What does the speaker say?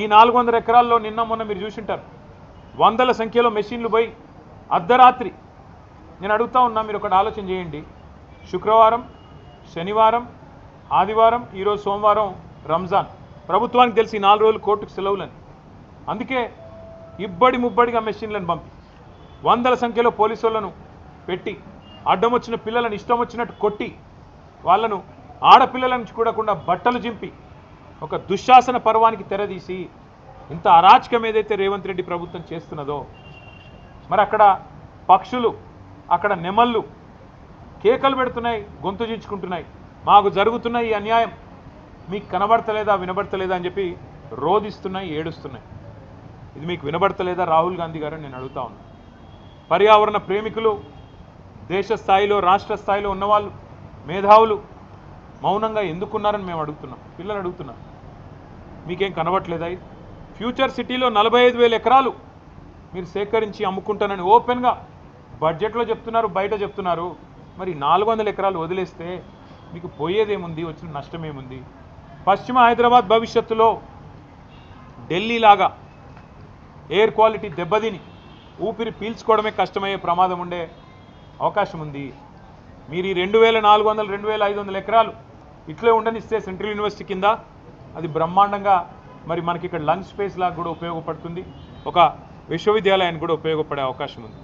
ఈ నాలుగు వందల ఎకరాల్లో నిన్న మొన్న మీరు చూసింటారు. వందల సంఖ్యలో మెషిన్లు పోయి అర్ధరాత్రి. నేను అడుగుతా ఉన్నా మీరు ఒకటి ఆలోచన చేయండి. శుక్రవారం శనివారం ఆదివారం ఈరోజు సోమవారం రంజాన్. ప్రభుత్వానికి తెలిసి ఈ నాలుగు రోజులు కోర్టుకు సెలవులని. అందుకే ఇబ్బడి ముబ్బడిగా మెషిన్లను పంపి వందల సంఖ్యలో పోలీసులను పెట్టి అడ్డం వచ్చిన పిల్లలను ఇష్టం వచ్చినట్టు కొట్టి వాళ్ళను ఆడపిల్లల నుంచి కూడా బట్టలు చింపి ఒక దుశ్శాసన పర్వానికి తెరదీసి ఇంత అరాచకం ఏదైతే రేవంత్ రెడ్డి ప్రభుత్వం చేస్తున్నదో మరి అక్కడ పక్షులు అక్కడ నెమళ్ళు కేకలు పెడుతున్నాయి గొంతు చించుకుంటున్నాయి. మాకు జరుగుతున్న ఈ అన్యాయం మీకు కనబడతలేదా వినబడతలేదా అని చెప్పి రోధిస్తున్నాయి ఏడుస్తున్నాయి. ఇది మీకు వినబడతలేదా? రాహుల్ గాంధీ గారు నేను అడుగుతా ఉన్నా. పర్యావరణ ప్రేమికులు దేశ స్థాయిలో రాష్ట్ర స్థాయిలో ఉన్నవాళ్ళు మేధావులు మౌనంగా ఎందుకున్నారని మేము అడుగుతున్నాం. పిల్లలు అడుగుతున్నాం మీకేం కనబట్లేదా ఫ్యూచర్ సిటీలో నలభై ఐదు వేల ఎకరాలు మీరు సేకరించి అమ్ముకుంటానని ఓపెన్గా బడ్జెట్లో చెప్తున్నారు బయట చెప్తున్నారు. మరి నాలుగు వందల ఎకరాలు వదిలేస్తే మీకు పోయేదేముంది? వచ్చిన నష్టమేముంది? పశ్చిమ హైదరాబాద్ భవిష్యత్తులో ఢిల్లీ లాగా ఎయిర్ క్వాలిటీ దెబ్బతిని ఊపిరి పీల్చుకోవడమే కష్టమయ్యే ప్రమాదం ఉండే అవకాశం ఉంది మీరు ఈ రెండు వేల నాలుగు వందల రెండు వేల ఐదు వందల ఎకరాలు ఇట్లే ఉండనిస్తే సెంట్రల్ యూనివర్సిటీ కింద అది బ్రహ్మాండంగా మరి మనకి ఇక్కడ లంగ్ స్పేస్ లాగా కూడా ఉపయోగపడుతుంది. ఒక విశ్వవిద్యాలయానికి కూడా ఉపయోగపడే అవకాశం ఉంది.